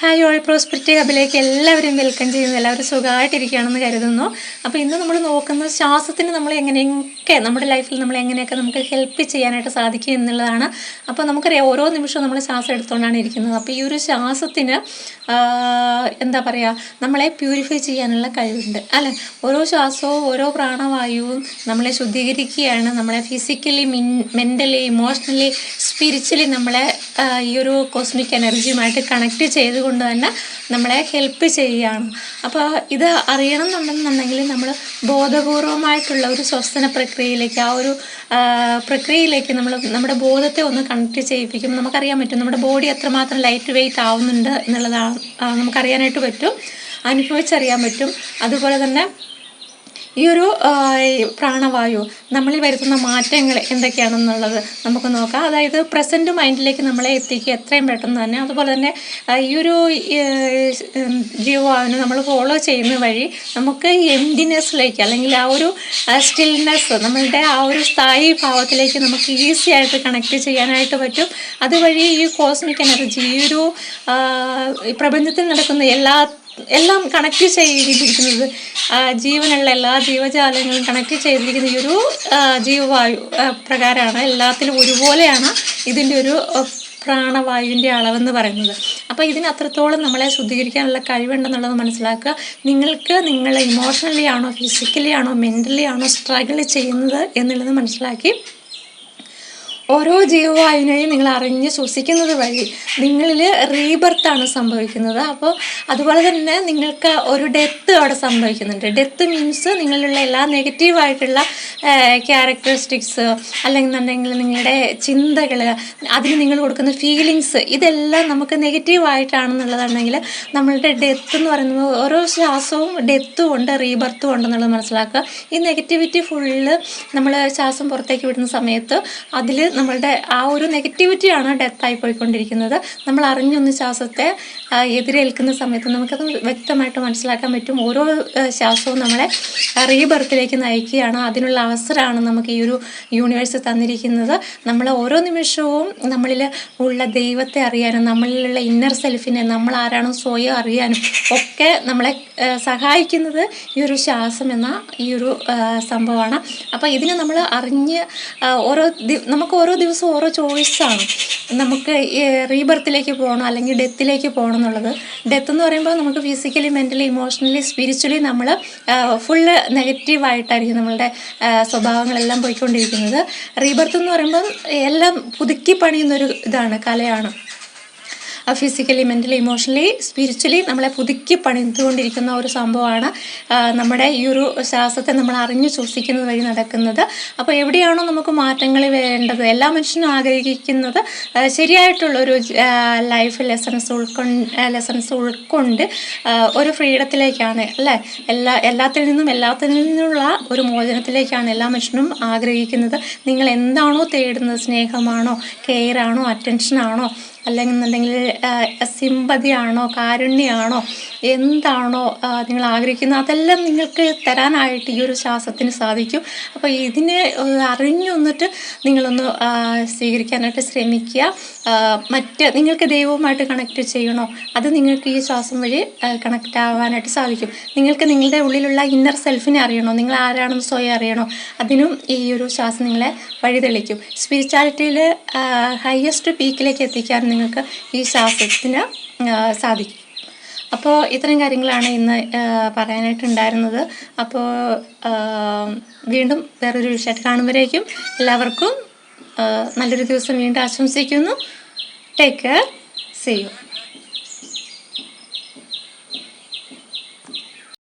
Hi all prospect ഹബിലേക്ക് എല്ലാവരും welcome ചെയ്യുന്നു. എല്ലാവരും സുഖമായിട്ടിരിക്കുകയാണെന്ന് കരുതുന്നു. അപ്പോൾ ഇന്ന് നമ്മൾ നോക്കുന്ന ശ്വാസത്തിന് നമ്മൾ എങ്ങനെയൊക്കെ നമ്മുടെ ലൈഫിൽ നമ്മൾ എങ്ങനെയൊക്കെ നമുക്ക് ഹെൽപ്പ് ചെയ്യാനായിട്ട് സാധിക്കും എന്നുള്ളതാണ്. അപ്പോൾ നമുക്കറിയാം ഓരോ നിമിഷവും നമ്മൾ ശ്വാസം എടുത്തുകൊണ്ടാണ് ഇരിക്കുന്നത്. അപ്പോൾ ഈ ഒരു ശ്വാസത്തിന് എന്താ പറയുക നമ്മളെ പ്യൂരിഫൈ ചെയ്യാനുള്ള കഴിവുണ്ട് അല്ലേ? ഓരോ ശ്വാസവും ഓരോ പ്രാണവായുവും നമ്മളെ ശുദ്ധീകരിക്കുകയാണ്. നമ്മളെ ഫിസിക്കലി മിൻ മെന്റലി ഇമോഷണലി സ്പിരിച്വലി നമ്മളെ ഈ ഒരു കോസ്മിക് എനർജിയുമായിട്ട് കണക്ട് ചെയ്തുകൊണ്ട് തന്നെ നമ്മളെ ഹെൽപ്പ് ചെയ്യുകയാണ്. അപ്പോൾ ഇത് അറിയണം എന്നുണ്ടെന്നുണ്ടെങ്കിൽ നമ്മൾ ബോധപൂർവമായിട്ടുള്ള ഒരു ശ്വസന പ്രക്രിയയിലേക്ക് ആ ഒരു പ്രക്രിയയിലേക്ക് നമ്മൾ നമ്മുടെ ബോധത്തെ ഒന്ന് കണക്ട് ചെയ്യിപ്പിക്കുമ്പോൾ നമുക്കറിയാൻ പറ്റും നമ്മുടെ ബോഡി എത്രമാത്രം ലൈറ്റ് വെയിറ്റ് ആവുന്നുണ്ട് എന്നുള്ളതാണ് നമുക്കറിയാനായിട്ട് പറ്റും. അനുഭവിച്ചറിയാൻ പറ്റും. അതുപോലെ തന്നെ ഈ ഒരു പ്രാണവായു നമ്മളിൽ വരുത്തുന്ന മാറ്റങ്ങൾ എന്തൊക്കെയാണെന്നുള്ളത് നമുക്ക് നോക്കാം. അതായത് പ്രസന്റ് മൈൻഡിലേക്ക് നമ്മളെ എത്തിക്കുക എത്രയും പെട്ടെന്ന് തന്നെ. അതുപോലെ തന്നെ ഈ ഒരു ജീവവായു നമ്മൾ ഫോളോ ചെയ്യുന്ന വഴി നമുക്ക് എംഡിനെസ്സിലേക്ക് അല്ലെങ്കിൽ ആ ഒരു സ്റ്റിൽനെസ് നമ്മളുടെ ആ ഒരു സ്ഥായി ഭാവത്തിലേക്ക് നമുക്ക് ഈസി ആയിട്ട് കണക്ട് ചെയ്യാനായിട്ട് പറ്റും. അതുവഴി ഈ കോസ്മിക് എനർജി ഈ ഒരു പ്രപഞ്ചത്തിൽ നടക്കുന്ന എല്ലാ എല്ലാം കണക്ട് ചെയ്തിരിക്കുന്നത് ജീവനുള്ള എല്ലാ ജീവജാലങ്ങളും കണക്ട് ചെയ്തിരിക്കുന്ന ഈ ഒരു ജീവവായു പ്രകാരമാണ്. എല്ലാത്തിലും ഒരുപോലെയാണ് ഇതിന്റെ ഒരു പ്രാണവായുവിന്റെ അളവെന്ന് പറയുന്നത്. അപ്പോൾ ഇതിന് അത്രത്തോളം നമ്മളെ ശുദ്ധീകരിക്കാനുള്ള കഴിവുണ്ടെന്നുള്ളത് മനസ്സിലാക്കുക. നിങ്ങൾക്ക് നിങ്ങൾ ഇമോഷണലി ആണോ ഫിസിക്കലി ആണോ മെന്റലി ആണോ സ്ട്രഗിൾ ചെയ്യുന്നത് എന്നുള്ളത് മനസ്സിലാക്കി ഓരോ ജീവവായുവിനെയും നിങ്ങൾ അറിഞ്ഞ് ശ്വസിക്കുന്നത് വഴി നിങ്ങളിൽ റീബർത്താണ് സംഭവിക്കുന്നത്. അപ്പോൾ അതുപോലെ തന്നെ നിങ്ങൾക്ക് ഒരു ഡെത്ത് അവിടെ സംഭവിക്കുന്നുണ്ട്. ഡെത്ത് മീൻസ് നിങ്ങളിലുള്ള എല്ലാ നെഗറ്റീവായിട്ടുള്ള ക്യാരക്ടറിസ്റ്റിക്സ് അല്ലെങ്കിൽ എന്നുണ്ടെങ്കിൽ നിങ്ങളുടെ ചിന്തകൾ അതിന് നിങ്ങൾ കൊടുക്കുന്ന ഫീലിങ്സ് ഇതെല്ലാം നമുക്ക് നെഗറ്റീവായിട്ടാണെന്നുള്ളതാണെങ്കിൽ നമ്മളുടെ ഡെത്ത് എന്ന് പറയുന്നത് ഓരോ ശ്വാസവും ഡെത്തും ഉണ്ട് റീബർത്തും ഉണ്ടെന്നുള്ളത് മനസ്സിലാക്കുക. ഈ നെഗറ്റിവിറ്റി ഫുള്ള് നമ്മൾ ശ്വാസം പുറത്തേക്ക് വിടുന്ന സമയത്ത് അതിൽ നമ്മളുടെ ആ ഒരു നെഗറ്റിവിറ്റിയാണ് ഡെത്തായി പോയിക്കൊണ്ടിരിക്കുന്നത്. നമ്മൾ അറിഞ്ഞൊന്ന് ശ്വാസത്തെ എതിരേൽക്കുന്ന സമയത്ത് നമുക്കത് വ്യക്തമായിട്ട് മനസ്സിലാക്കാൻ പറ്റും. ഓരോ ശ്വാസവും നമ്മളെ റീബർത്തിലേക്ക് നയിക്കുകയാണ്. അതിനുള്ള അവസരമാണ് നമുക്ക് ഈ ഒരു യൂണിവേഴ്സ് തന്നിരിക്കുന്നത്. നമ്മൾ ഓരോ നിമിഷവും നമ്മളിൽ ഉള്ള ദൈവത്തെ അറിയാനും നമ്മളിലുള്ള ഇന്നർ സെൽഫിനെ നമ്മൾ ആരാണോ സ്വയം അറിയാനും ഒക്കെ നമ്മളെ സഹായിക്കുന്നത് ഈ ഒരു ശ്വാസം എന്ന ഈ ഒരു സംഭവമാണ്. അപ്പോൾ ഇതിനെ നമ്മൾ അറിഞ്ഞ് ഓരോ നമുക്ക് ഓരോ ദിവസവും ഓരോ ചോയ്സാണ് നമുക്ക് റീബർത്തിലേക്ക് പോകണം അല്ലെങ്കിൽ ഡെത്തിലേക്ക് പോകണം എന്നുള്ളത്. ഡെത്ത് എന്ന് പറയുമ്പോൾ നമുക്ക് ഫിസിക്കലി മെന്റലി ഇമോഷണലി സ്പിരിച്വലി നമ്മൾ ഫുള്ള് നെഗറ്റീവായിട്ടായിരിക്കും നമ്മളുടെ സ്വഭാവങ്ങളെല്ലാം പോയിക്കൊണ്ടിരിക്കുന്നത്. റീബർത്ത് എന്ന് പറയുമ്പോൾ എല്ലാം പുതുക്കി പണിയുന്നൊരു ഇതാണ് കലയാണ്. ഫിസിക്കലി മെന്റലി ഇമോഷണലി സ്പിരിച്വലി നമ്മളെ പുതുക്കി പണിതുകൊണ്ടിരിക്കുന്ന ഒരു സംഭവമാണ്. നമ്മുടെ ഈ ഒരു ശ്വാസത്തെ നമ്മൾ അറിഞ്ഞു സൂക്ഷിക്കുന്നത് വഴി നടക്കുന്നത്. അപ്പോൾ എവിടെയാണോ നമുക്ക് മാറ്റങ്ങൾ വേണ്ടത് എല്ലാ മനുഷ്യനും ആഗ്രഹിക്കുന്നത് ശരിയായിട്ടുള്ള ശരിയായിട്ടുള്ളൊരു ലൈഫ് ലെസൺസ് ഉൾക്കൊണ്ട് ലെസൺസ് ഉൾക്കൊണ്ട് ഒരു ഫ്രീഡത്തിലേക്കാണ് അല്ലേ? എല്ലാ എല്ലാത്തിൽ നിന്നും എല്ലാത്തിൽ നിന്നുള്ള ഒരു മോചനത്തിലേക്കാണ് എല്ലാ മനുഷ്യനും ആഗ്രഹിക്കുന്നത്. നിങ്ങൾ എന്താണോ തേടുന്നത് സ്നേഹമാണോ കെയർ ആണോ അല്ലെങ്കിൽ സിമ്പതിയാണോ കാരുണ്യമാണോ എന്താണോ നിങ്ങൾ ആഗ്രഹിക്കുന്നത് അതെല്ലാം നിങ്ങൾക്ക് തരാനായിട്ട് ഈ ഒരു ശ്വാസത്തിന് സാധിക്കും. അപ്പോൾ ഇതിനെ ഒന്ന് അറിഞ്ഞു വന്നിട്ട് നിങ്ങളൊന്ന് സ്വീകരിക്കാനായിട്ട് ശ്രമിക്കുക. മറ്റ് നിങ്ങൾക്ക് ദൈവവുമായിട്ട് കണക്ട് ചെയ്യണോ അത് നിങ്ങൾക്ക് ഈ ശ്വാസം വഴി കണക്റ്റ് ആവാനായിട്ട് സാധിക്കും. നിങ്ങൾക്ക് നിങ്ങളുടെ ഉള്ളിലുള്ള ഇന്നർ സെൽഫിനെ അറിയണോ നിങ്ങൾ ആരാണെന്ന് സ്വയം അറിയണോ അതിനും ഈ ഒരു ശ്വാസം നിങ്ങളെ വഴിതെളിക്കും. സ്പിരിച്വാലിറ്റിയിൽ ഹയസ്റ്റ് പീക്കിലേക്ക് എത്തിക്കാൻ നിങ്ങൾക്ക് ഈ ശ്വാസത്തിന് സാധിക്കും. അപ്പോൾ ഇത്തരം കാര്യങ്ങളാണ് ഇന്ന് പറയാനായിട്ടുണ്ടായിരുന്നത്. അപ്പോൾ വീണ്ടും വേറൊരു വിഷയമായിട്ട് കാണുമ്പോഴേക്കും എല്ലാവർക്കും നല്ലൊരു ദിവസം വീണ്ടും ആശംസിക്കുന്നു. Take care save